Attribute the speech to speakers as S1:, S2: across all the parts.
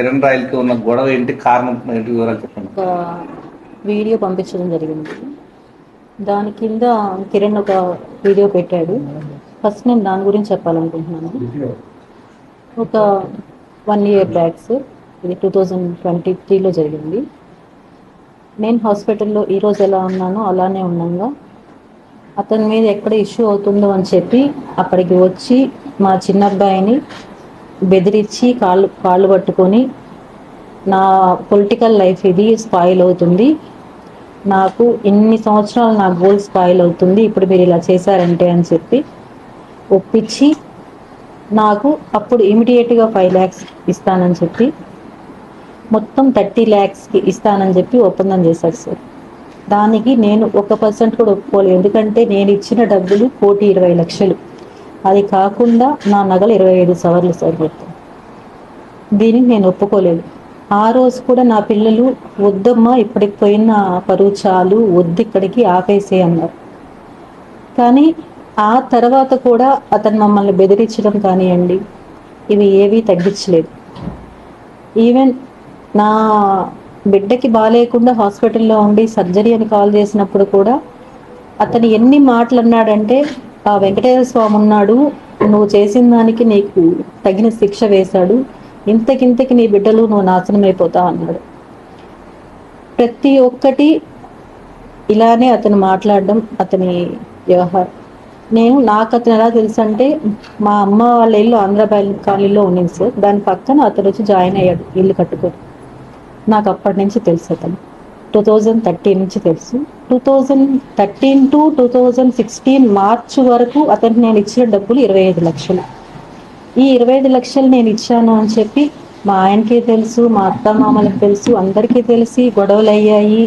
S1: కిరణ్ రాయల్కి ఉన్న గొడవ ఏంటి? కారణం ఏంటి? వివరాలు చెప్పండి.
S2: ఒక వీడియో పంపించడం జరిగింది. దాని కింద కిరణ్ ఒక వీడియో పెట్టాడు. ఫస్ట్ నేను దాని గురించి చెప్పాలనుకుంటున్నాను. ఒక వన్ ఇయర్ బ్యాక్స్ ఇది టూ థౌజండ్ ట్వంటీ త్రీలో జరిగింది. నేను హాస్పిటల్లో ఈరోజు ఎలా ఉన్నానో అలానే ఉండగా. అతని మీద ఎక్కడ ఇష్యూ అవుతుందో అని చెప్పి అక్కడికి వచ్చి మా చిన్న అబ్బాయిని బెదిరించి కాళ్ళు కాళ్ళు పట్టుకొని నా పొలిటికల్ లైఫ్ ఇది స్పాయిల్ అవుతుంది. నాకు ఇన్ని సంవత్సరాలు నా గోల్ స్పాయిల్ అవుతుంది. ఇప్పుడు మీరు ఇలా చేశారంటే అని చెప్పి ఒప్పించి నాకు అప్పుడు ఇమీడియట్గా ఫైవ్ ల్యాక్స్ ఇస్తానని చెప్పి మొత్తం థర్టీ ల్యాక్స్కి ఇస్తానని చెప్పి ఒప్పందం చేశారు సార్. దానికి నేను ఒక పర్సెంట్ కూడా ఒప్పుకోలేదు. ఎందుకంటే నేను ఇచ్చిన డబ్బులు కోటి ఇరవై లక్షలు. అది కాకుండా నా నగలు ఇరవై ఐదు సవర్లు సార్ దీనికి నేను ఒప్పుకోలేదు. ఆ రోజు కూడా నా పిల్లలు వద్దమ్మా ఇప్పటికి పోయిన పరువు చాలు వద్దు ఇక్కడికి ఆపేసే అన్నారు. కానీ ఆ తర్వాత కూడా అతను మమ్మల్ని బెదిరించడం కానివ్వండి ఇవి ఏవీ తగ్గించలేదు. ఈవెన్ నా బిడ్డకి బాగాలేకుండా హాస్పిటల్లో ఉండి సర్జరీ అని కాల్ చేసినప్పుడు కూడా అతను ఎన్ని మాటలు అన్నాడంటే ఆ వెంకటేశ్వర స్వామి ఉన్నాడు. నువ్వు చేసిన దానికి నీకు తగిన శిక్ష వేశాడు. ఇంతకింతకి నీ బిడ్డలు నువ్వు నాశనం అయిపోతా అన్నాడు. ప్రతి ఒక్కటి ఇలానే అతను మాట్లాడడం అతని వ్యవహారం. నేను నాకు అతను ఎలా తెలుసు అంటే మా అమ్మ వాళ్ళ ఇల్లు ఆంధ్ర కాలనీలో ఉండింది సార్. దాని పక్కన అతను వచ్చి జాయిన్ అయ్యాడు ఇల్లు కట్టుకొని. నాకు అప్పటి నుంచి తెలుసు అతను. టూ థౌజండ్ థర్టీన్ నుంచి తెలుసు. Two thousand thirteen to two thousand sixteen March వరకు అతనికి నేను ఇచ్చిన డబ్బులు ఇరవై ఐదు లక్షలు. ఈ ఇరవై ఐదు లక్షలు నేను ఇచ్చాను అని చెప్పి మా ఆయనకి తెలుసు మా అత్త మామలకు తెలుసు అందరికీ తెలిసి గొడవలు అయ్యాయి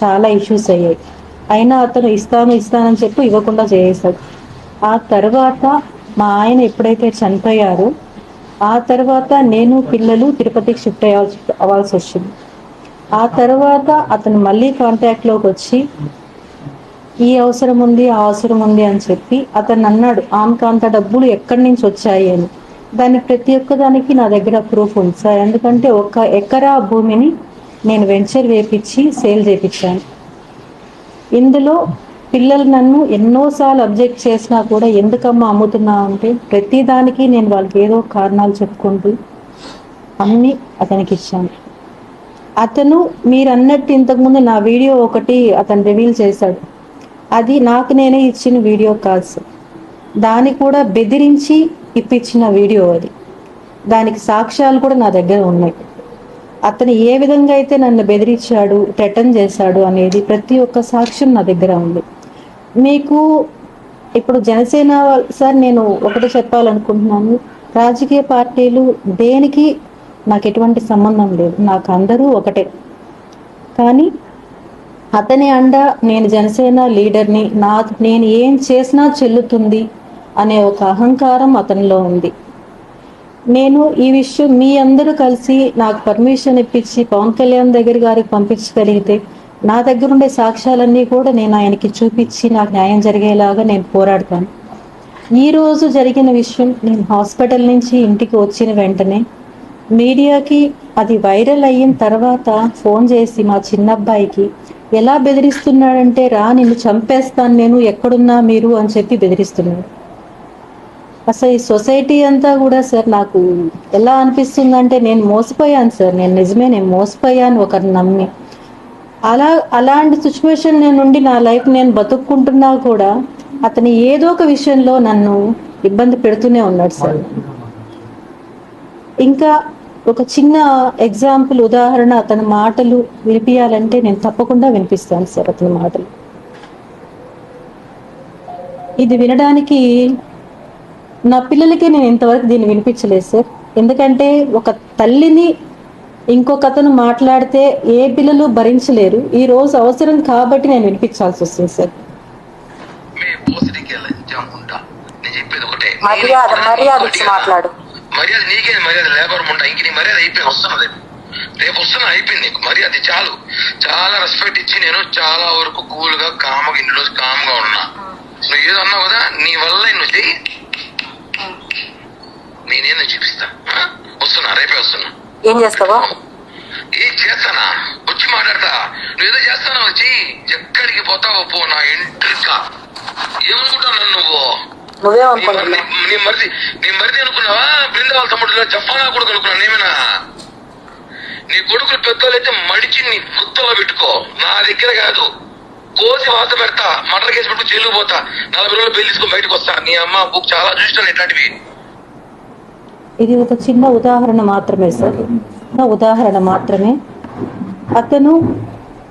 S2: చాలా ఇష్యూస్ అయ్యాయి. అయినా అతను ఇస్తాను ఇస్తానని చెప్పి ఇవ్వకుండా చేసేసాడు ఆ తర్వాత మా ఆయన ఎప్పుడైతే చనిపోయారో ఆ తర్వాత నేను పిల్లలు తిరుపతికి షిఫ్ట్ అవ్వాల్సి అవ్వాల్సి వచ్చింది. ఆ తర్వాత అతను మళ్ళీ కాంటాక్ట్లోకి వచ్చి ఈ అవసరం ఉంది ఆ అవసరం ఉంది అని చెప్పి అతను అన్నాడు ఆమెకు అంత డబ్బులు ఎక్కడి నుంచి వచ్చాయి? అని. దాన్ని ప్రతి ఒక్క దానికి నా దగ్గర ప్రూఫ్ ఉంది సార్. ఎందుకంటే ఒక ఎకరా భూమిని నేను వెంచర్ వేపించి సేల్ చేపించాను. ఇందులో పిల్లలు నన్ను ఎన్నోసార్లు అబ్జెక్ట్ చేసినా కూడా ఎందుకమ్మా అమ్ముతున్నా అంటే ప్రతి దానికి నేను వాళ్ళకి ఏదో కారణాలు చెప్పుకుంటూ అన్ని అతనికి ఇచ్చాను. అతను మీరన్నట్టు ఇంతకుముందు నా వీడియో ఒకటి అతను రివీల్ చేశాడు. అది నాకు నేనే ఇచ్చిన వీడియో కాల్స్ దాన్ని కూడా బెదిరించి ఇప్పించిన వీడియో అది. దానికి సాక్ష్యాలు కూడా నా దగ్గర ఉన్నాయి. అతను ఏ విధంగా అయితే నన్ను బెదిరించాడు థ్రెటన్ చేశాడు అనేది ప్రతి ఒక్క సాక్ష్యం నా దగ్గర ఉంది. మీకు ఇప్పుడు జనసేన సార్ నేను ఒకటి చెప్పాలనుకుంటున్నాను. రాజకీయ పార్టీలు దేనికి నాకు ఎటువంటి సంబంధం లేదు. నాకు అందరూ ఒకటే. కానీ అతని అండ నేను జనసేన లీడర్ని నా నేను ఏం చేసినా చెల్లుతుంది అనే ఒక అహంకారం అతనిలో ఉంది. నేను ఈ విషయం మీ అందరూ కలిసి నాకు పర్మిషన్ ఇప్పించి పవన్ కళ్యాణ్ దగ్గర గారికి పంపించగలిగితే నా దగ్గర ఉండే సాక్ష్యాలన్నీ కూడా నేను ఆయనకి చూపించి నాకు న్యాయం జరిగేలాగా నేను పోరాడతాను. ఈరోజు జరిగిన విషయం నేను హాస్పిటల్ నుంచి ఇంటికి వచ్చిన వెంటనే మీడియాకి అది వైరల్ అయిన తర్వాత ఫోన్ చేసి మా చిన్నబ్బాయికి ఎలా బెదిరిస్తున్నాడంటే రా నిన్ను చంపేస్తాను నేను ఎక్కడున్నా మీరు అని చెప్పి బెదిరిస్తున్నాడు. అసలు ఈ సొసైటీ అంతా కూడా సార్ నాకు ఎలా అనిపిస్తుందంటే నేను మోసపోయాను సార్. నేను నిజమే నేను మోసపోయాను ఒకరిని నమ్మి. అలా అలాంటి సిచ్యువేషన్ నేను నుండి నా లైఫ్ నేను బతుక్కుంటున్నా కూడా అతని ఏదో ఒక విషయంలో నన్ను ఇబ్బంది పెడుతూనే ఉన్నాడు సార్. ఇంకా ఒక చిన్న ఎగ్జాంపుల్ ఉదాహరణ అతని మాటలు వినిపించాలంటే నేను తప్పకుండా వినిపిస్తాను సార్ అతని మాటలు. ఇది వినడానికి నా పిల్లలకి నేను ఇంతవరకు దీన్ని వినిపించలేదు సార్. ఎందుకంటే ఒక తల్లిని ఇంకొక అతను మాట్లాడితే ఏ పిల్లలు భరించలేరు. ఈ రోజు అవసరం కాబట్టి నేను వినిపించాల్సి వస్తుంది సార్.
S3: మర్యాద మర్యాద ఇచ్చి మాట్లాడు.
S4: మర్యాద నీకే మర్యాద లేబర్ ఉంటా ఇంక నీ మర్యాద అయిపోయింది వస్తున్నది రేపు. వస్తున్నా అయిపోయింది నీకు. మర్యాద చాలు. చాలా రెస్పెక్ట్ ఇచ్చి నేను చాలా వరకు కూల్గా కామ్గా ఇన్ని రోజు కామ్గా ఉన్నా. నువ్వు ఏదో అన్నావు కదా నీ వల్ల నువ్వు చెయ్యి. నేనేదో చూపిస్తా? వస్తున్నా రేపే వస్తున్నా.
S5: ఏం చేస్తావా?
S4: ఏం చేస్తానా? వచ్చి మాట్లాడతా. నువ్వేదో చేస్తానా వచ్చి ఎక్కడికి పోతావో పో నా ఎంట్రిక. ఏమనుకుంటావు నన్ను నువ్వు? నీ మరి-
S5: నువ్వేమనుకుంటున్నావు
S4: నీ మరిది నీ మరిది అనుకున్నావా? బృందావల తమ్ముడు జఫానా కొడుకు అనుకున్నా నేమేనా? నీ కొడుకులు మడిచి నీ గుత్తలో పెట్టుకో. నా దగ్గర కాదు. కోసి వాత పెడతా. మటర్ కేసు పెట్టుకు జైలుకు పోతా. నలభై రోజులు బెయిల్ తీసుకొని బయటకు వస్తా. నీ అమ్మ బుక్ చాలా ఇట్లాంటివి.
S6: ఇది ఒక చిన్న ఉదాహరణ మాత్రమే సార్ చిన్న ఉదాహరణ మాత్రమే. అతను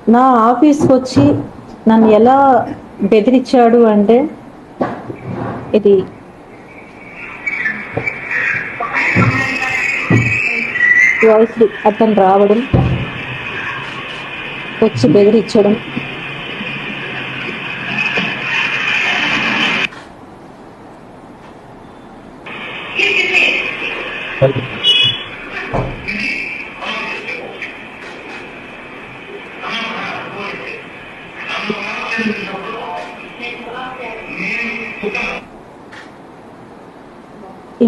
S6: నా ఆఫీస్కి వచ్చి నన్ను ఎలా బెదిరించాడు అంటే ఇది. వాయిస్ అతను రావడం వచ్చి బెదిరించడం.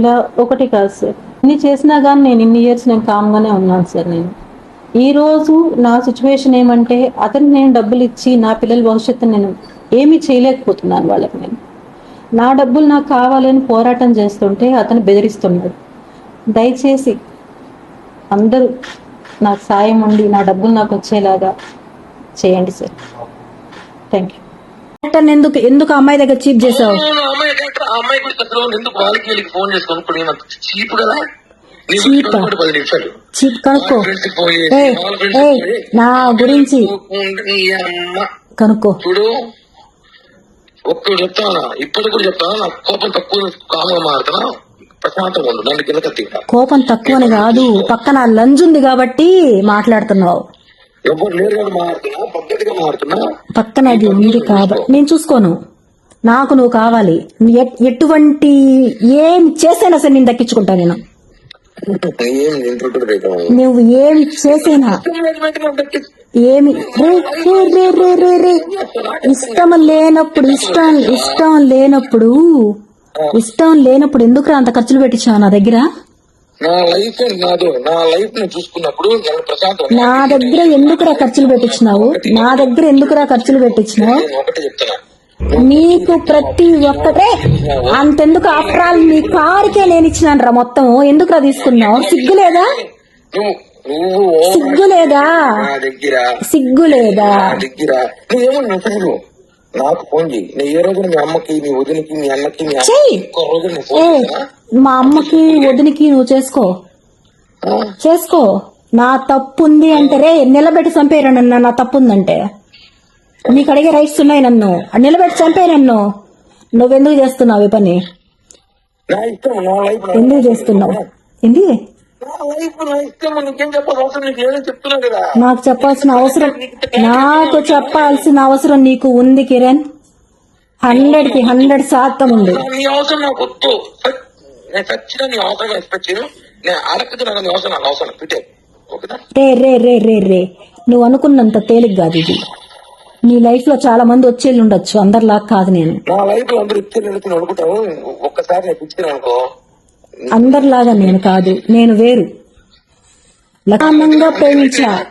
S6: ఇలా ఒకటి కాదు సార్. ఇన్ని చేసినా కానీ నేను ఇన్ని ఇయర్స్ నేను కామ్గానే ఉన్నాను సార్ నేను. ఈరోజు నా సిచ్యువేషన్ ఏమంటే అతనికి నేను డబ్బులు ఇచ్చి నా పిల్లల భవిష్యత్తు నేను ఏమీ చేయలేకపోతున్నాను వాళ్ళకి నేను. నా డబ్బులు నాకు కావాలని పోరాటం చేస్తుంటే అతను బెదిరిస్తున్నాడు. దయచేసి అందరూ నాకు సాయం ఉండి నా డబ్బులు నాకు వచ్చేలాగా చేయండి సార్. థ్యాంక్ యూ ఎందుకు ఎందుకు అమ్మాయి దగ్గర చీప్ చేసావు?
S4: అమ్మాయి అమ్మాయి ఎందుకు వాళ్ళకి వీళ్ళకి ఫోన్ చీప్ కదా?
S6: కనుక్కో. నా గురించి కనుక్కో.
S4: చూడు ఒక్కడు చెప్తానా ఇప్పటికి కూడా చెప్తానా నాకు కోపం తక్కువ కామంగా మారుతున్నా ప్రశాంతంగా ఉండు నన్ను కింద
S6: కోపం తక్కువని కాదు పక్కన లంజ్ ఉంది కాబట్టి మాట్లాడుతున్నావు.
S4: ఎవరు లేరు కదా మారుతున్నా పద్ధతిగా మారుతున్నా.
S6: పక్కన అది ఉంది కాబట్టి నేను చూసుకోను. నాకు నువ్వు కావాలి. ఎటువంటి ఏం చేసైనా సరే నేను దక్కించుకుంటా నేను.
S4: ఏం
S6: నువ్వు ఏమి చేసైనా ఏమి. ఇష్టం లేనప్పుడు ఇష్టం ఇష్టం లేనప్పుడు ఇష్టం లేనప్పుడు ఎందుకు అంత ఖర్చులు పెట్టించావు నా దగ్గర?
S4: నా లైఫ్ నాదు నా లైఫ్ని చూసుకున్నప్పుడు నేను ప్రశాంతం
S6: నా దగ్గర ఎందుకురా ఖర్చులు పెట్టించినావు? నా దగ్గర ఎందుకురా ఖర్చులు పెట్టించినావు?
S4: ఒకటే చెప్తున్నా.
S6: నీకు ప్రతి ఒక్కటే. అంతెందుకు ఆఫ్టర్ ఆల్ నీ కారుకే నేను ఇచ్చినాను రా మొత్తం ఎందుకురా తీసుకున్నావు? సిగ్గు లేదా
S4: నువ్వు నువ్వు ఓ
S6: సిగ్గు లేదా
S4: నా దగ్గర. నువ్వేమో నాకు ఫోన్ చేయి నేను ఏ రోజున మీ అమ్మకి మీ వదినికి మీ అన్నకి మీ అమ్మకి
S6: చెయ్యి.
S4: ఒక్క రోజు నేను?
S6: మా అమ్మకి వదినికి నువ్వు చేసుకో.
S4: ఆ?
S6: చేసుకో. నా తప్పు ఉంది అంటే రే నిలబెట్టి చంపేరా నన్ను నా తప్పు ఉందంటే నీకు అడిగే రైట్స్ ఉన్నాయి నన్ను. నిలబెట్టి చంపే నన్ను. నువ్వెందుకు చేస్తున్నావు ఈ పని?
S4: నా ఇష్టం నా లైఫ్ నా
S6: ఎందుకు చేస్తున్నావు? ఏంది?
S4: నీకేం
S6: చెప్పాల్సిన అవసరం నాకు చెప్పాల్సిన అవసరం నీకు ఉంది కిరణ్. హండ్రెడ్కి హండ్రెడ్ శాతం ఉంది.
S4: నీ అవసరం నాకు వద్దు. సచ్- నేను చచ్చిన నీ అవసరం ఎక్స్పెక్ట్ చేయను. నేను అడగదు నాకు నీ అవసరం నాకు అవసరం. పెట్టే. ఓకేనా?
S6: రే రే రే రే రే. నువ్వు అనుకున్నంత తేలిక కాదు ఇది. నీ లైఫ్లో చాలా మంది వచ్చేళ్ళు ఉండొచ్చు. అందరిలా కాదు నేను.
S4: నా లైఫ్లో అందరూ ఇచ్చి నిలుచుని అనుకుంటాను ఒక్కసారి నేను పిచ్చిన అనుకో.
S6: అందరిలాగా నేను కాదు నేను వేరు. లక్షణంగా ప్రేమించా.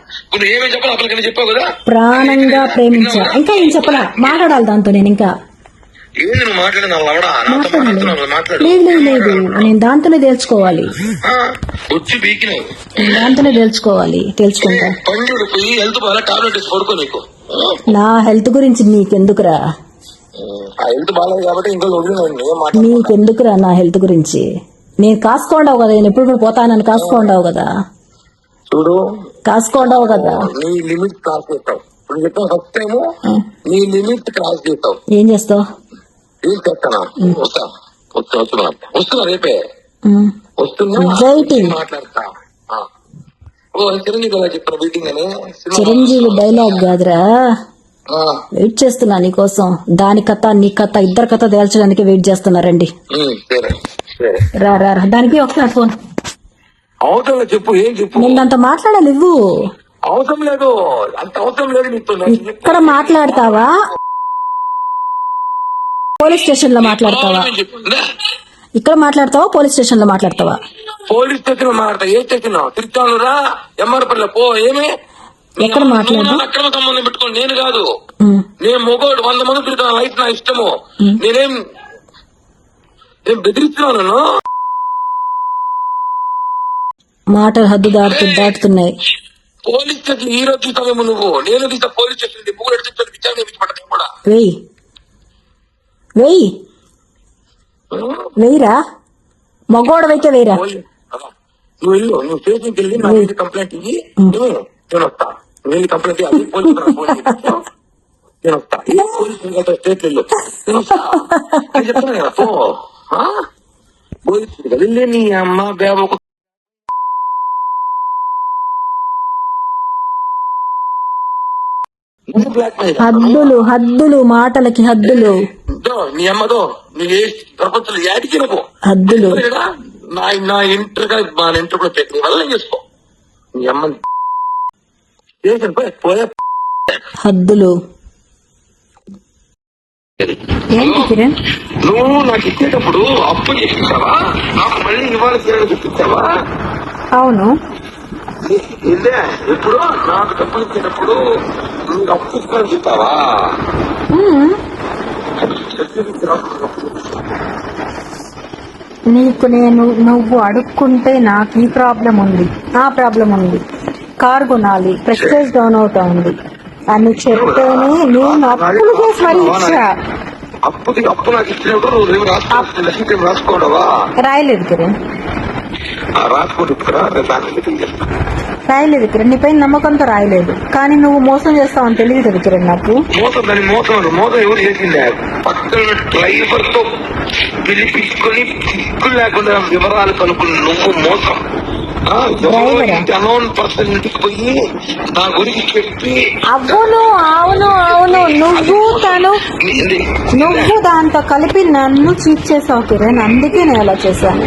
S6: ప్రాణంగా ప్రేమించా. ఇంకా ఏం చెప్పలా? మాట్లాడాలి దాంతో నేను ఇంకా. లేదు లేదు నేను దాంతోనే తేల్చుకోవాలి. దాంతోనే తేల్చుకోవాలి తేల్చుకుంటా.
S4: ఆ,
S6: నా హెల్త్ గురించి నీకెందుకురా? నీకెందుకురా నా హెల్త్ గురించి? నేను కాసుకోండావు కదా నేను ఎప్పుడు పోతానని కాసుకోండావు కదా.
S4: చూడు.
S6: కాసుకోండావు కదా.
S4: నీ లిమిట్ క్రాస్ చేస్తావు. ఇప్పుడు చెప్పాను ఫస్ట్ టైం నీ లిమిట్ క్రాస్ చేస్తావు.
S6: ఏం చేస్తావు?
S4: ఏం చేస్తానా? వస్తా. వస్తా వస్తున్నా. వస్తున్నా రేపే. వస్తున్నా. మాట్లాడతా. ఓ చిరంజీవి చెప్పిన మీటింగ్ అని.
S6: చిరంజీవి డైలాగ్ కాదురా. వెయిట్ చేస్తున్నా నీకోసం. దాని కథ నీ కథ ఇద్దరు కథ తేల్చడానికి వెయిట్ చేస్తున్నారండి రా రా. దానికి ఒకసారి ఫోన్.
S4: అవసరం చెప్పు ఏం చెప్పు?
S6: నేను దాంతో మాట్లాడాలి ఇవ్వు.
S4: అవసరం లేదు. అంత అవసరం లేదు.
S6: ఇక్కడ మాట్లాడతావా? పోలీస్ స్టేషన్లో మాట్లాడతావా.
S4: లే.
S7: ఇక్కడ మాట్లాడతావా? పోలీస్ స్టేషన్లో మాట్లాడతావా?
S4: పోలీస్ స్టేషన్ మాట్లాడతా. ఏ స్టేషన్ తిరుచాను రా ఎంఆర్పల్లి పో ఏమి?
S7: ఎక్కడ మాట్లాడు?
S4: నువ్వు అక్రమ సంబంధం పెట్టుకోండి నేను కాదు. నేను మొగోడు వంద మంది తిరుగుతాను లైఫ్ నా ఇష్టము. నేనేం నేను బెదిరిస్తున్నాను నన్ను?
S7: మాటలు హద్దు దాటు దాటుతున్నాయి.
S4: పోలీస్ స్టేషన్ ఈ రోజు తీస్తావేమో నువ్వు? నేను తీస్తా పోలీస్ స్టేషన్ ముగ్గురు ఎడుతుంటే విచారణ చేయించబడ్డా కూడా.
S7: వెయ్యి వెయ్యి వెయ్యిరా మగోడవైతే వెయ్యిరా
S4: పోలీ- అలా. నువ్వు వెళ్ళు నువ్వు స్టేషన్కి వెళ్ళి నా కంప్లైంట్ ఇయ్యి. నేను నేను నువ్వు ఇయ్యి. అది పోలీస్. నేను వస్తా ఈ పోలీస్ స్టేట్ వెళ్ళు నేను వస్తా నేను చెప్తాను కదా పో ఆ? పోలీస్ స్టేషన్ వెళ్ళి నీ అమ్మ బేబ?
S7: హద్దులు హద్దులు మాటలకి హద్దులు
S4: దో, నీ అమ్మదో నీ ఏ ప్రపంచంలో యాడికి పో
S7: హద్దులు
S4: నా నా ఇంటర్గా మా ఇంటర్ కూడా పెట్టి వల్ల చేసుకో నీ అమ్మ
S7: హద్దులు.
S6: ఏంటి కిరణ్?
S4: నువ్వు నాకు ఇచ్చేటప్పుడు అప్పు చేపించావా నాకు మళ్ళీ ఇవాళ తీరని చూపించావా
S6: అవును.
S4: ఇదే ఎప్పుడు నాకు డబ్బులు ఇచ్చేటప్పుడు నువ్వు అప్పు ఇస్తానని చెప్పావా.
S6: నీకు నేను నువ్వు అడుక్కుంటే నాకు ఈ ప్రాబ్లం ఉంది. ఆ ప్రాబ్లం ఉంది. కార్ కొనాలి. ప్రెస్టేజ్ డౌన్ అవుతా ఉంది. అని చెప్తేనే నేను అప్పులు చేసి మరీ ఇచ్చా.
S4: అప్పు నాకు ఇచ్చినప్పుడు నువ్వు రాసుకోవడవా
S6: రాయలేదు కిరణ్. రాయలేదు కిరణ్. నీ పైన నమ్మకంతో రాయలేదు. కానీ నువ్వు మోసం చేస్తావని తెలియదు కదా కిరణ్ నాకు.
S4: మోసం దాని మోసం అను. మోసం ఎవరు చేసింది పక్కన డ్రైవర్తో పిలిపించుకొని లేకుండా వివరాలు కనుక్కుని నువ్వు మోసం. ఆ, ఎవరో
S6: డ్రైవరా?
S4: ఇంటి అనోన్ పర్సన్ ఇంటికి పోయి నా గురించి చెప్పి
S6: అవును అవును అవును నువ్వు తను? నువ్వు దాంతో కలిపి నన్ను చీట్ చేసావు కిరణ్ అందుకే నేను అలా చేశాను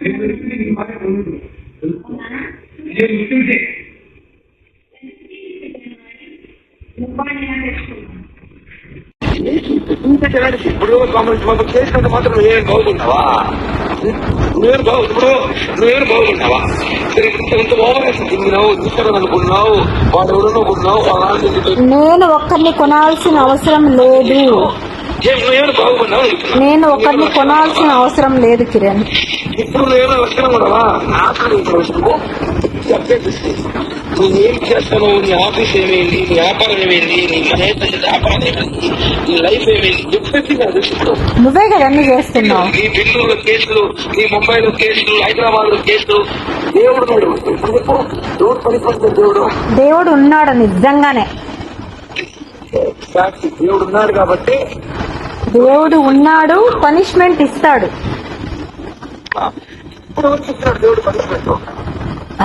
S4: ఇంత జనానికి ఇప్పుడు కామెంట్ మాత్రం చేసినంత మాత్రం నువ్వేం బాగు ఇప్పుడు నువ్వేం బాగున్నావా సరే ఇంత ఇంత ఓవర్ తిరిగినావు తీసుకుని అనుకున్నావు వాడు ఎవడో కొన్నావు
S6: నేను ఒక్కరిని కొనాల్సిన అవసరం లేదు. నేను ఒకరిని కొనాల్సిన అవసరం లేదు కిరణ్.
S4: ఇప్పుడు నేను అవసరం కూడా నాకు ఇస్తే నువ్వు ఏం చేస్తావు నీ ఆఫీస్ ఏమైంది? నీ వ్యాపారం ఏమైంది? నీ వ్యాపారం ఏమైంది? నీ లైఫ్ ఏమైంది? నాకు ఇప్పుడు
S6: నువ్వే కదా అన్ని చేస్తున్నావు.
S4: నీ బెంగళూరులో కేసులు నీ ముంబైలో కేసులు హైదరాబాద్లో కేసులు. దేవుడు నాడు ఇప్పుడు చెప్పు. దేవుడు దేవుడు.
S6: దేవుడు ఉన్నాడు నిజంగానే.
S4: సాక్షి దేవుడు ఉన్నాడు కాబట్టి
S6: దేవుడు ఉన్నాడు పనిష్మెంట్ ఇస్తాడు.
S4: ఇప్పుడు దేవుడు పనిష్మెంట్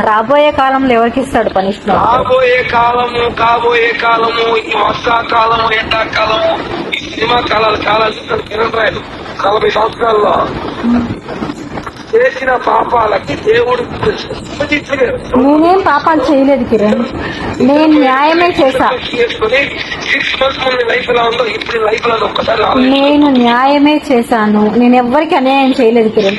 S6: రాబోయే కాలంలో ఎవరికి ఇస్తాడు పనిష్మెంట్?
S4: రాబోయే కాలము కాబోయే కాలము ఈ వర్షాకాలము ఎండాకాలము ఈ సినిమా కాలాలు చాలా ఇస్తాడు కిరణ్ రాయలు నలభై సంవత్సరాల్లో. చేసిన పాపాలకి దేవుడు.
S6: నేనేం పాపాలు చేయలేదు కిరణ్. నేను న్యాయమే చేశా. నేను న్యాయమే చేశాను. నేను ఎవ్వరికి అన్యాయం చేయలేదు కిరణ్.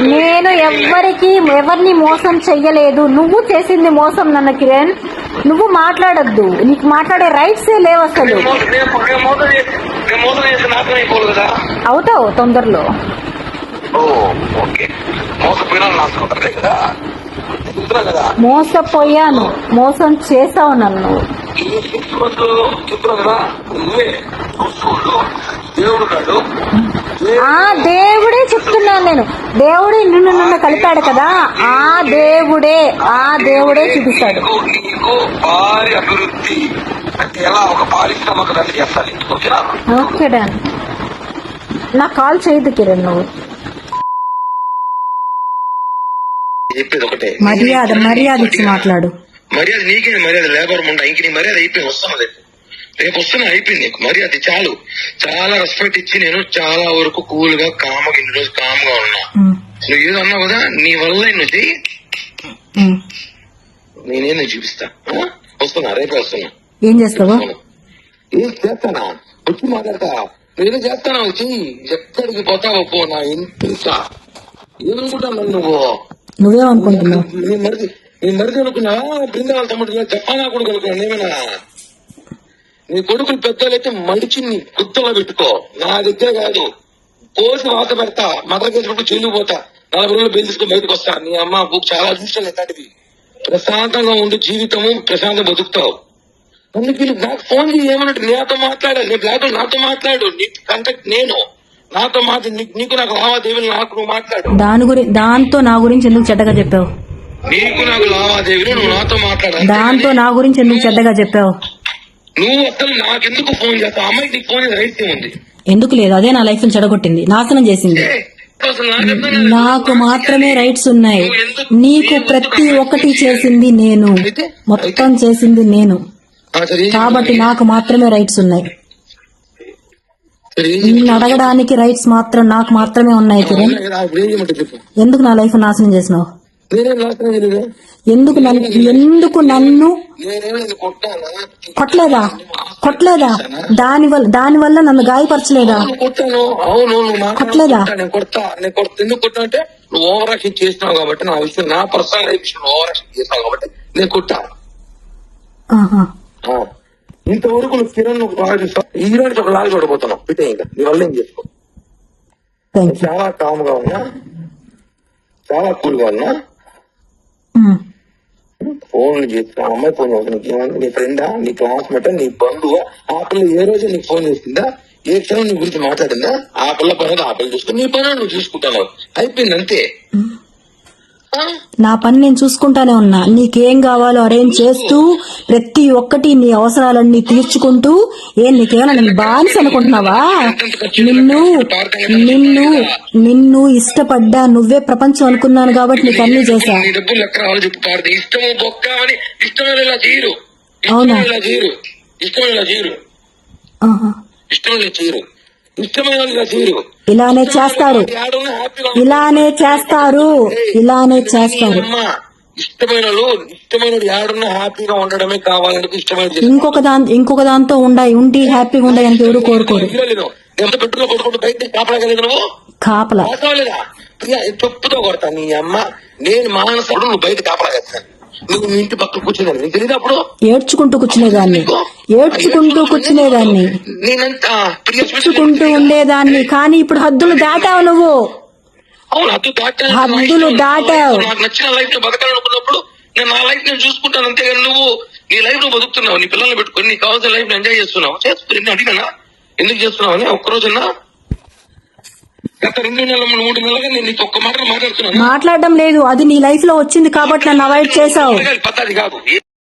S6: నేను ఎవ్వరికి ఎవరిని మోసం చెయ్యలేదు. నువ్వు చేసింది మోసం నన్న కిరణ్. నువ్వు మాట్లాడొద్దు. నీకు మాట్లాడే రైట్స్ లేవు అసలు. అవుతావు తొందరలో.
S4: ఓ ఓకే మోసపోయినా. నాశనం అవుతారు కదా
S6: మోసపోయాను మోసం చేసావు నన్ను. ఆ దేవుడే చెప్తున్నాను నేను. దేవుడే నిన్ను నన్ను కలిపాడు కదా. ఆ దేవుడే ఆ దేవుడే చూపిస్తాడు.
S4: భారీ అభివృద్ధి అంటే ఎలా ఒక పారిశ్రామిక
S6: ఓకే నా కాల్ చేయదు కిరణ్ నువ్వు.
S4: చెప్పేది ఒకటే.
S7: మర్యాద మర్యాద ఇచ్చి మాట్లాడు.
S4: మర్యాద నీకే మర్యాద? లేబర్ ముండా ఇంక నీ మర్యాద అయిపోయి వస్తున్నది రేపు. వస్తున్నా అయిపోయింది నీకు. మరి అది చాలు. చాలా రెస్పెక్ట్ ఇచ్చి నేను చాలా వరకు కూల్గా కామ్గా ఇన్ని రోజు కామ్గా ఉన్నా. నువ్వు ఏదో అన్నావు కదా నీ వల్ల నువ్వు చెయ్యి. నేనే నువ్వు చూపిస్తా? వస్తున్నా రేపే వస్తున్నా.
S6: ఏం చేస్తావు?
S4: ఏం చేస్తానా? వచ్చి మాట్లాడతా. నేను చేస్తానా? వచ్చి ఎక్కడికి పోతావో పో నా ఇంత ఏమనుకుంటాను నువ్వు?
S6: నువ్వేమనుకుంటున్నావు
S4: నీ మరిది అనుకున్నా బృందాల తమ్ముడు జపానా కొడుకు అనుకున్నా ఏమైనా నీ కొడుకులు పెద్దలైతే మడిచి నీ గుత్తలో పెట్టుకో. నా దగ్గర కాదు. పోసి వాత పెడతా. మదర్ కేసుకుంటూ చెల్లిపోతా నలభై రోజులు బెయిల్ తీసుకుని బయటకు వస్తా. నీ అమ్మ బుక్ చాలా చూసాను ఎట్లాంటివి ప్రశాంతంగా ఉండి జీవితము ప్రశాంతంగా బతుకుతావు. అందుకు నాకు ఫోన్ చేయమన్నట్టు ఏమన్నట్టు నాతో మాట్లాడాలి. నీ బ్లాక్ నాతో మాట్లాడు. నీ కాంటాక్ట్ నేను. నాతో నీకు- నీకు లావాదేవీలు నాకు నువ్వు మాట్లాడు.
S6: దాని దాంతో నా గురించి ఎందుకు చెడ్డగా చెప్పావు?
S4: నీకు నాకు లావాదేవీలు నువ్వు నాతో మాట్లాడాలి.
S6: దాంతో నా గురించి ఎందుకు చెడ్డగా చెప్పావు?
S4: నువ్వు అసలు నాకెందుకు ఫోన్ చేస్తావు? అమ్మాయికి నీకు ఫోన్ రైట్ ఉంది.
S6: ఎందుకు లేదు? అదే నా లైఫ్ చెడగొట్టింది. నాశనం చేసింది? నాకు మాత్రమే రైట్స్ ఉన్నాయి. నీకు ప్రతి ఒక్కటి చేసింది నేను. మొత్తం చేసింది నేను. కాబట్టి నాకు మాత్రమే రైట్స్ ఉన్నాయి. నిన్ను అడగడానికి రైట్స్ మాత్రం నాకు మాత్రమే ఉన్నాయి కిరణ్. ఎందుకు నా లైఫ్ నాశనం చేసినావు? ఎందుకు నన్ను ఎందుకు నన్ను కొట్టలేదా? కొట్టలేదా? దాని వల్ల దాని వల్ల నన్ను గాయపరచలేదా. కొట్టలేదా?
S4: నువ్వు ఓవర్ యాక్షన్ చేసినావు కాబట్టి నా విషయం నా పర్సనల్ లైఫ్ ఓవర్ యాక్షన్ చేసినావు కాబట్టి నేను కొట్టా. ఇంతవరకు నువ్వు కిరణ్ నువ్వు బాగా ఈ రోజు ఒక లాగా చూడబోతున్నావు పెట్టే ఇంకా. నీ వల్ల ఏం చేసుకో? చాలా కామ్గా ఉన్నా. చాలా కూల్గా ఉన్నా.
S6: ఉమ్.
S4: ఫోన్లు చేస్తా అమ్మాయి ఫోన్ చేస్తా ఏమన్నా? నీ ఫ్రెండా? నీ క్లాస్మేట్? నీ బంధువా? ఆ పిల్ల ఏ రోజు నీకు ఫోన్ చేసిందా ఏ క్షణం నీ గురించి మాట్లాడిందా ఆ పిల్ల పని ఆ పిల్ల చూసుకుని నీ పని నువ్వు చూసుకుంటావు. అయిపోయింది అంతే. ఆ?
S6: నా పని నేను చూసుకుంటానే ఉన్నా. నీకేం కావాలో అరేంజ్ చేస్తూ ప్రతి ఒక్కటి నీ అవసరాలన్నీ తీర్చుకుంటూ ఏం నీకేమైనా నేను బానిస అనుకుంటున్నావా? నిన్ను నిన్ను నిన్ను ఇష్టపడ్డా నువ్వే ప్రపంచం అనుకున్నాను కాబట్టి నీకు అన్ని చేశా.
S4: చేయరు
S6: అవునా?
S4: ఇష్టమైన
S6: ఇలానే చేస్తారు. ఇలానే చేస్తారు. ఇలానే చేస్తారు.
S4: అమ్మా ఇష్టమైన ఇష్టమైన ఏడున్నా హ్యాపీగా ఉండడమే కావాలని ఇష్టమైన
S6: ఇంకొక దాని ఇంకొక దాంతో ఉండాయి. ఉండి హ్యాపీగా ఉండాయి అని ఎవరు కోరుకోరు.
S4: ఎంత పెట్టులో కొట్టుకుంటూ బయట కాపడగలేదు నువ్వు?
S6: కాపలా.
S4: చెప్పుతో కొడతా. నీ అమ్మ నేను మానసుడు నువ్వు బయట కాపడగలుగుతాను నువ్వు ఇంటి పక్కన కూర్చున్నాను నీకు తెలియదు అప్పుడు?
S6: ఏడ్చుకుంటూ కూర్చునేదాన్ని ఏడ్చుకుంటూ కూర్చునేదాన్ని. ఏడ్చుకుంటూ ఉండేదాన్ని కానీ ఇప్పుడు హద్దులు దాటావు నువ్వు. హద్దులు దాటావు.
S4: నాకు నచ్చిన లైఫ్ని బతకాలనుకున్నప్పుడు నేను నా లైఫ్ నేను చూసుకుంటాను. అంతేగాని నువ్వు నీ లైఫ్ నువ్వు బతుకుతున్నావు. నీ పిల్లల్ని పెట్టుకొని నీకు కావాల్సిన లైఫ్ ఎంజాయ్ చేస్తున్నావు. చేసుకుని నేను అడిగానా? ఎందుకు చేస్తున్నావు అని ఒక్కరోజున్నా? గత రెండు నెలల మూడు నెలలుగా నేను నీకు ఒక్క మాట మాట్లాడుతున్నాను.
S6: మాట్లాడడం లేదు. అది నీ లైఫ్లో వచ్చింది కాబట్టి నన్ను అవాయిడ్ చేసావు
S4: పద్ధతి కాదు.